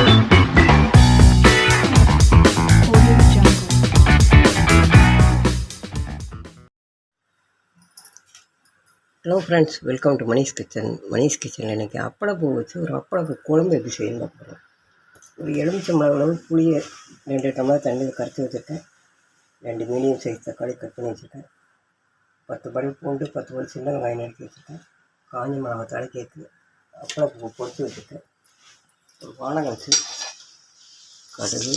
Hello friends welcome to Manish kitchen Manish கிச்சனில் இன்றைக்கி அப்பளப்பூ வச்சு ஒரு அப்பளப்பூ குழம்பு எப்படி செய்யணும் போகிறோம் ஒரு எலுமிச்சம்பழம் அளவு புளியை ரெண்டு டம்ளர் தண்ணியில் கரைச்சி வச்சுருக்கேன். ரெண்டு மீடியம் சைஸ் தக்காளி கட் பண்ணி வச்சுருக்கேன். பத்து படி பூண்டு பத்து படி சின்ன வெங்காயம் நறுக்கி வச்சுருக்கேன். காஞ்சி மிளகா தலைக்கேக்கு அப்பளப்பூ பொறிச்சு வச்சுருக்கேன். ஒரு வானகம் வச்சு கடுகு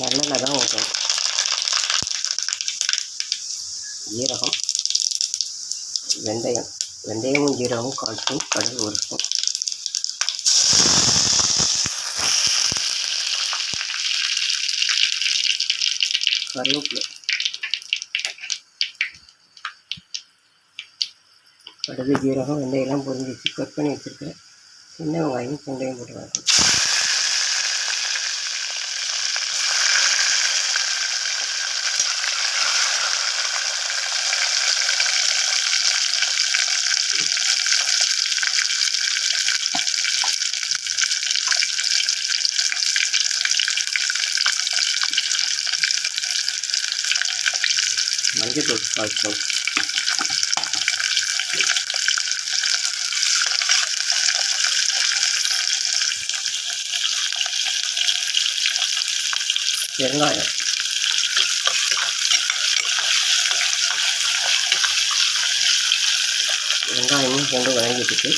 நல்லெண்ணெய் தான் ஊற்றணும். ஜீரகம் வெந்தயம் வெந்தயமும் ஜீரகமும் கால் ஸ்பூன் கடுகு ஒரு ஸ்பூன் கருவேப்பிலை கடுகு ஜீரகம் வெந்தயம்லாம் பொரிஞ்சு வச்சு கட் பண்ணி வச்சுருக்கேன். சின்ன வெங்காயம் பூண்டையும் போட்டு வதக்கணும் மஞ்சள் தூள் கால் வெங்காயம். வெங்காயமும் போட்டு வதங்கிட்டு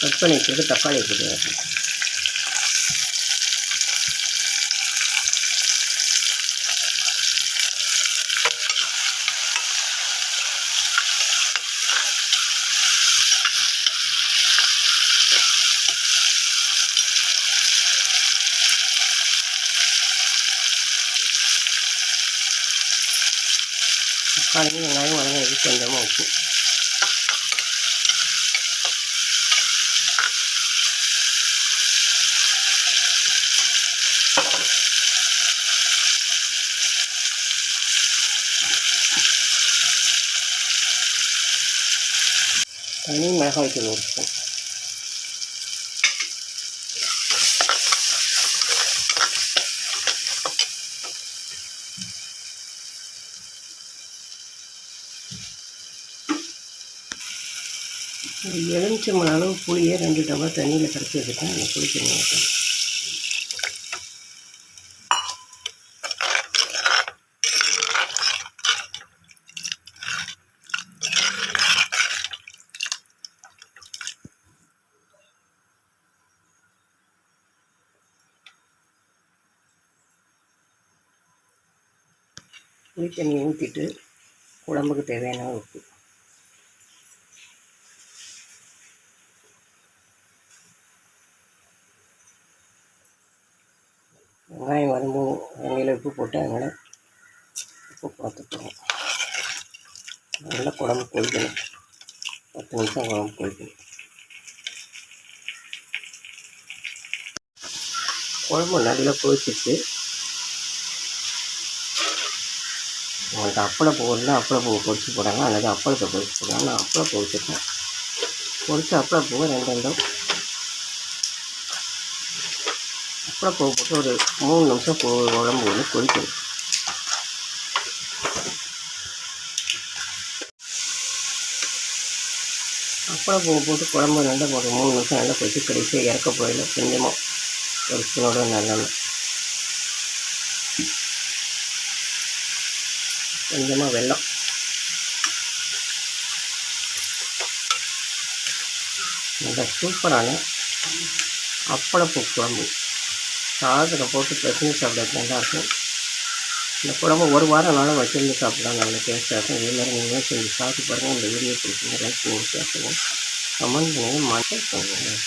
கட் பண்ணி வச்சுட்டு தக்காளி போட்டு வைக்கணும் தக்காளியும் வெங்காயம் வதங்கிறது கொஞ்சமாக உப்பு தனி மிளகாய் தூள் ஒரு ஸ்பூன் ஒரு எலுமிச்சம்பழம் அளவு புளியை ரெண்டு டம்ளர் தண்ணியில் கரைச்சி வச்சுட்டேன். அந்த புளி தண்ணி ஊற்றணும் புளி தண்ணியை ஊற்றிட்டு குழம்புக்கு தேவையான உப்பு. வெங்காயம் வரும்போது வெங்காயில் உப்பு போட்டு அதனால் உப்பு பார்த்துக்கணும் நல்லா குழம்பு கொதிக்கணும். பத்து நிமிஷம் குழம்பு கொதிக்கணும். குழம்பு நல்லா கொதிச்சிட்டு உங்களுக்கு அப்பளை பூவுன்னா அப்பளை பூவை பொறிச்சு போடாங்க அல்லது அப்பளத்தை பொறிச்சு போடுறாங்க நான் அப்பளை பொரிச்சிருக்கேன். பொறிச்சு அப்பளை பூவை ரெண்டு ரெண்டும் அப்புறம் பூ போட்டு ஒரு மூணு நிமிஷம் பூ உடம்பு வந்து கொதிக்கணும் அப்புறம் பூ போட்டு குழம்பு நல்லா போட்டு மூணு நிமிஷம் நல்லா கொதிச்சு கடைசியாக இறக்க போயிடல கொஞ்சமாக ஒரு ஸ்பூனோட நல்லெண்ணெய் கொஞ்சமாக வெள்ளம் நல்லா சூப்பரான அப்பளப்பூ குழம்பு சாதனை போட்டு பிசைஞ்சு சாப்பிட நல்லாயிருக்கும் இந்த குழம்பு ஒரு வாரம் நாளும் வச்சிருந்து சாப்பிட்றாங்க அவ்வளோ டேஸ்ட்டாக இருக்கும். இதே மாதிரி நீங்களும் செஞ்சு சாப்பிட்டு பாருங்கள் இந்த வீடியோ பிடிச்சிங்க லைக் பண்ணி பேசுங்க கமெண்ட் பண்ணுங்கள் மறக்க பண்ணுங்கள்